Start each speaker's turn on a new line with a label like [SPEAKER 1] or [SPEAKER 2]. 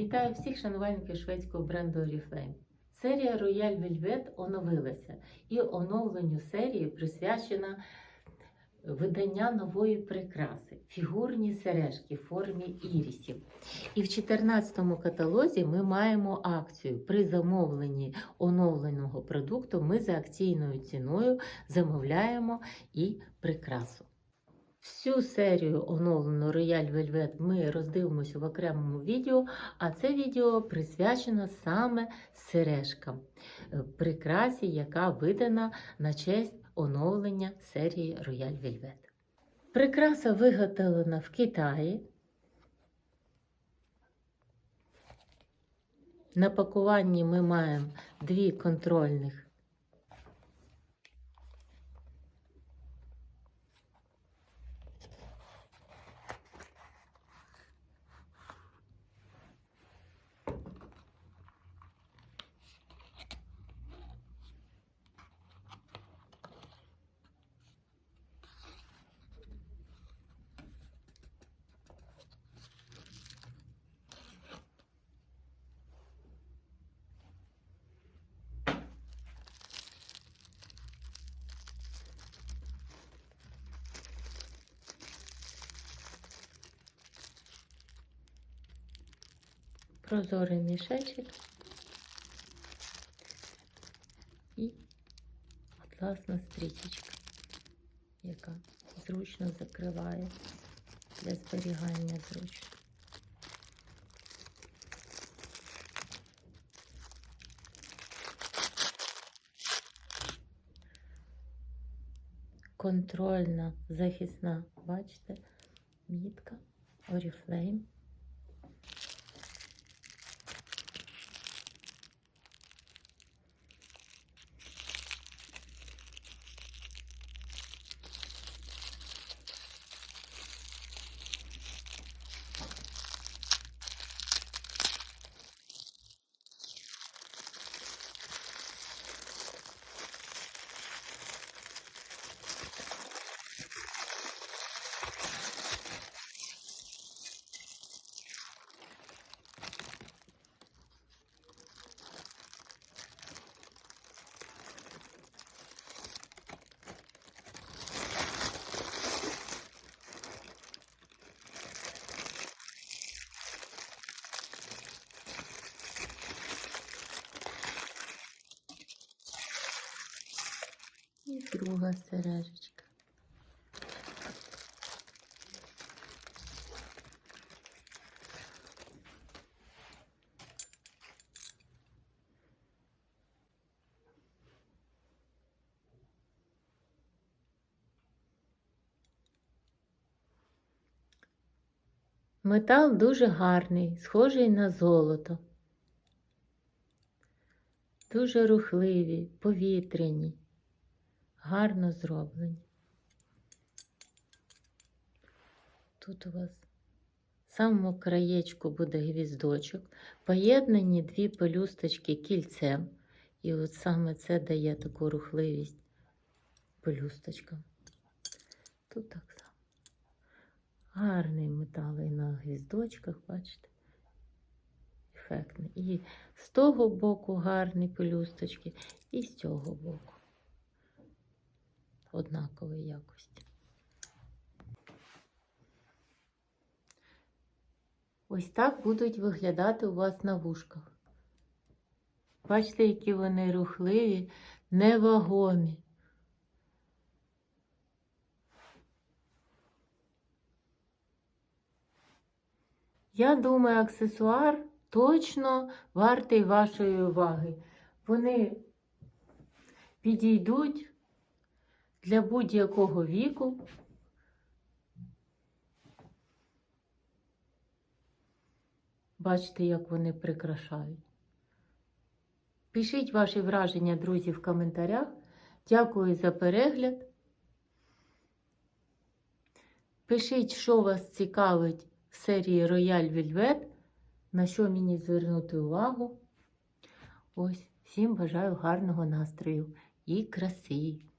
[SPEAKER 1] Вітаю всіх шанувальників шведського бренду Oriflame. Серія Royal Velvet оновилася, і оновленню серії присвячена видання нової прикраси фігурні сережки в формі ірісів. І в 14-му каталозі ми маємо акцію. При замовленні оновленого продукту ми за акційною ціною замовляємо і прикрасу. Всю серію оновлену Royal Velvet ми роздивимося в окремому відео, а це відео присвячено саме сережкам, е, прикрасі, яка видана на честь оновлення серії Royal Velvet. Прикраса виготовлена в Китаї. На пакуванні ми маємо дві контрольних прозорий мішечок і атласна стрічечка, яка зручно закриває для зберігання зручно. Контрольна захисна, бачите, мітка Oriflame. І друга сережечка. Метал дуже гарний, схожий на золото. Дуже рухливі, повітряні гарно зроблені. Тут у вас в самому краєчку буде гвіздочок, поєднані дві пелюсточки кільцем. І от саме це дає таку рухливість пелюсточкам. Тут так само. Гарний метал і на гвіздочках, бачите? Ефектний. І з того боку гарні пелюсточки, і з цього боку однакової якості. Ось так будуть виглядати у вас на вушках. Бачите, які вони рухливі, невагомі. Я думаю, аксесуар точно вартий вашої уваги. Вони підійдуть для будь-якого віку. Бачите, як вони прикрашають. Пишіть ваші враження, друзі, в коментарях. Дякую за перегляд. Пишіть, що вас цікавить в серії Royal Velvet, на що мені звернути увагу. Ось, всім бажаю гарного настрою і краси.